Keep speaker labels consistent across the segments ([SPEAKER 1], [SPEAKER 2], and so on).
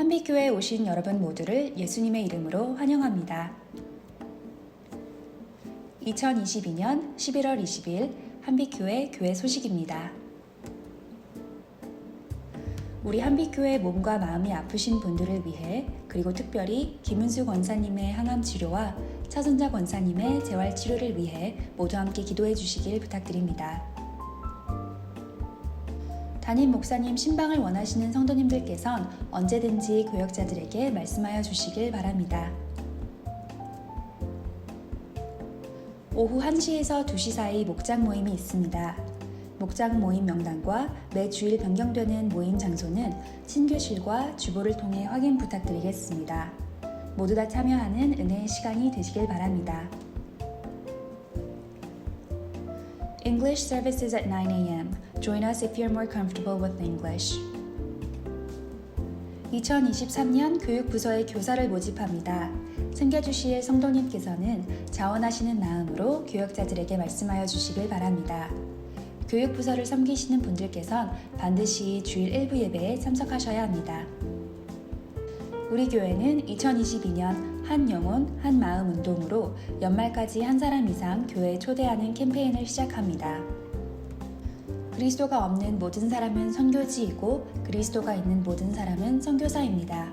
[SPEAKER 1] 한빛교회에 오신 여러분 모두를 예수님의 이름으로 환영합니다. 2022년 11월 20일 한빛교회 교회 소식입니다. 우리 한빛교회 몸과 마음이 아프신 분들을 위해 그리고 특별히 김은수 권사님의 항암 치료와 차순자 권사님의 재활 치료를 위해 모두 함께 기도해 주시길 부탁드립니다. 담임 목사님 신방을 원하시는 성도님들께선 언제든지 교역자들에게 말씀하여 주시길 바랍니다. 오후 1시에서 2시 사이 목장 모임이 있습니다. 목장 모임 명단과 매 주일 변경되는 모임 장소는 신교실과 주보를 통해 확인 부탁드리겠습니다. 모두 다 참여하는 은혜의 시간이 되시길 바랍니다. English services at 9 a.m. Join us if you're more comfortable with English. 2023년 교육부서의 교사를 모집합니다. 챙겨주실 성도님께서는 자원하시는 마음으로 교역자들에게 말씀하여 주시길 바랍니다. 교육부서를 섬기시는 분들께선 반드시 주일 일부 예배에 참석하셔야 합니다. 우리 교회는 2022년 한 영혼, 한 마음 운동으로 연말까지 한 사람 이상 교회에 초대하는 캠페인을 시작합니다. 그리스도가 없는 모든 사람은 선교지이고 그리스도가 있는 모든 사람은 선교사입니다.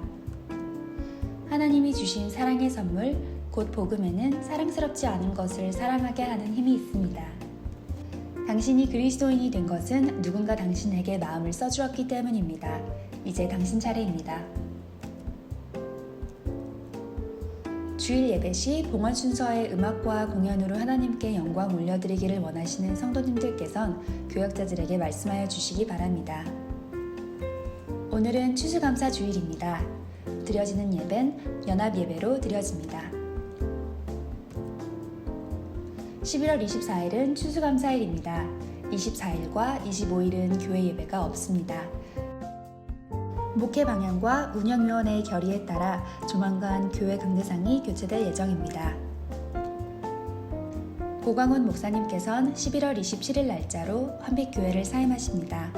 [SPEAKER 1] 하나님이 주신 사랑의 선물, 곧 복음에는 사랑스럽지 않은 것을 사랑하게 하는 힘이 있습니다. 당신이 그리스도인이 된 것은 누군가 당신에게 마음을 써주었기 때문입니다. 이제 당신 차례입니다. 주일 예배 시 봉헌 순서의 음악과 공연으로 하나님께 영광 올려드리기를 원하시는 성도님들께선 교역자들에게 말씀하여 주시기 바랍니다. 오늘은 추수감사 주일입니다. 드려지는 예배는 연합 예배로 드려집니다. 11월 24일은 추수감사일입니다. 24일과 25일은 교회 예배가 없습니다. 목회 방향과 운영위원회의 결의에 따라 조만간 교회 강대상이 교체될 예정입니다. 고광훈 목사님께선 11월 27일 날짜로 한빛교회를 사임하십니다.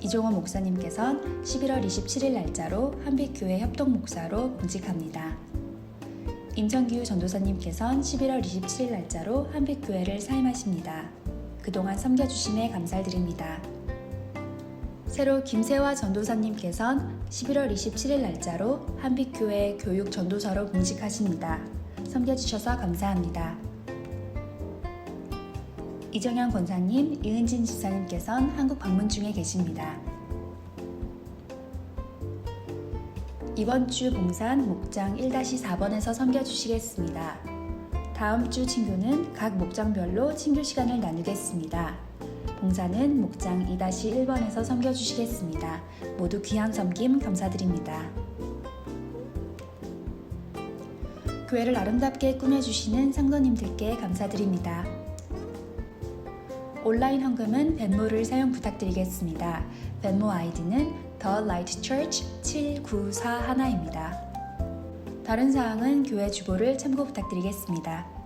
[SPEAKER 1] 이종원 목사님께선 11월 27일 날짜로 한빛교회 협동목사로 공직합니다. 임정규 전도사님께선 11월 27일 날짜로 한빛교회를 사임하십니다. 그동안 섬겨주심에 감사드립니다. 새로 김세화 전도사님께선 11월 27일 날짜로 한빛교회 교육 전도사로 공직하십니다. 섬겨주셔서 감사합니다. 이정현 권사님, 이은진 집사님께선 한국 방문 중에 계십니다. 이번 주 봉산 목장 1-4번에서 섬겨주시겠습니다. 다음 주 친교는 각 목장별로 친교 시간을 나누겠습니다. 봉사는 목장 2-1번에서 섬겨주시겠습니다. 모두 귀한 섬김 감사드립니다. 교회를 아름답게 꾸며주시는 성도님들께 감사드립니다. 온라인 헌금은 벤모를 사용 부탁드리겠습니다. 벤모 아이디는 The Light Church 7941입니다. 다른 사항은 교회 주보를 참고 부탁드리겠습니다.